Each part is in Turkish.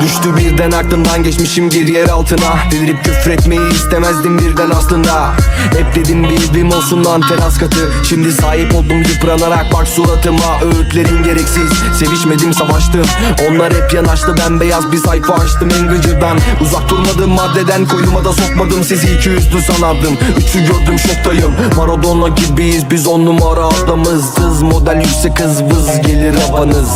Düştü birden aklımdan geçmişim bir yer altına. Delirip küfretmeyi istemezdim birden aslında. Hep dedim bir evim olsun lan teras katı. Şimdi sahip oldum yıpranarak bak suratıma. Öğütlerin gereksiz sevişmedim savaştım. Onlar hep yanaştı ben beyaz bir sayfa açtım en gıcırdan Uzak durmadım maddeden koynuma da sokmadım. Sizi iki yüzlü sanardım Üçü gördüm şoktayım. Maradona gibiyiz biz on numara adamızız Model yüksek hız vız gelir havanız.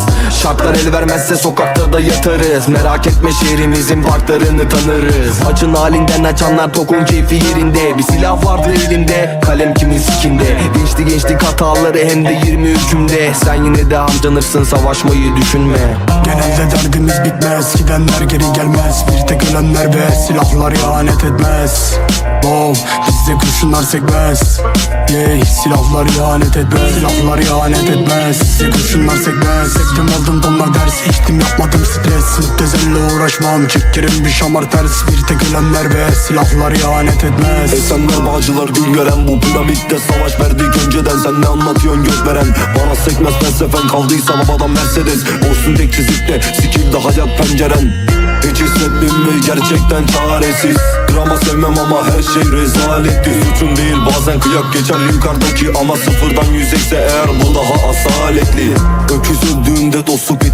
Şartlar el vermezse sokakta da yatarız. Merak etme şehrimizin parklarını tanırız. Açın halinden açanlar tokun keyfi yerinde. Bir silah vardı elinde kalem kimin sikinde? Gençti gençlik hataları hem de 20 hükümde Sen yine de harcanırsın savaşmayı düşünme. Genelde derdimiz bitmez. Gidenler geri gelmez. Bir tek ölenler ve silahlar ihanet etmez. Wow, bizde kurşunlar sekmez. Yeah, silahlar ihanet etmez. Silahlar ihanet etmez. Bizde kurşunlar sekmez. Sektim aldım donlar ders içtim yapmadım stres Müptezelle uğraşmam. Çekerim bir şamar ters. Bir tek ölenler ve silahlar ihanet etmez. Esenler bağcılar gül gören. Bu piramitte savaş verdik önceden. Sen ne anlatıyorsun göz veren? Bana sekmez felsefen. Kaldıysa babadan Mercedes. Olsun tek çizikte. Sikildi hayat penceren. Hiç hissettin mi? Gerçekten çaresiz. Drama sevmem ama her şey rezaletti Suçum değil. Bazen kıyak geçer yukarıdaki Ama sıfırdan yüz ekse eğer bu daha öldüğünde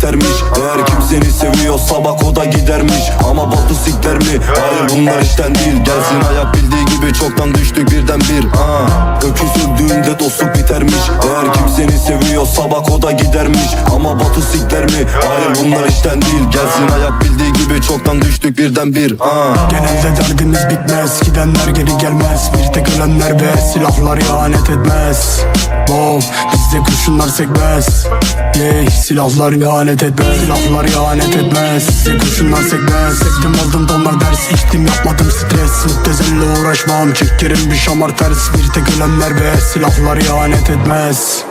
bitermiş Eğer kim seni seviyorsa bak o da gidermiş. Ama batu sikler mi? Hayır bunlar işten değil. Gelsin hayat bildiği gibi çoktan düştük birden bir. Ha. Öküz öldüğünde dostluk bitermiş. Eğer kim seni seviyorsa bak o da gidermiş. Ama batu sikler mi? Hayır bunlar işten değil. Gelsin hayat bildiği gibi çoktan düştük birden bir. Ha. Genelde derdimiz bitmez. Gidenler geri gelmez. Bir tek ölenler ve silahlar ihanet etmez. Wow, bizde kurşunlar sekmez Yeah, silahlar ihanet etmez. Silahlar ihanet etmez. Bizde kurşunlar sekmez Sektim aldım donlar ders. İçtim yapmadım stres. Müptezelle uğraşmam. Çekerim bir şamar ters. Bir tek ölenler ve silahlar ihanet etmez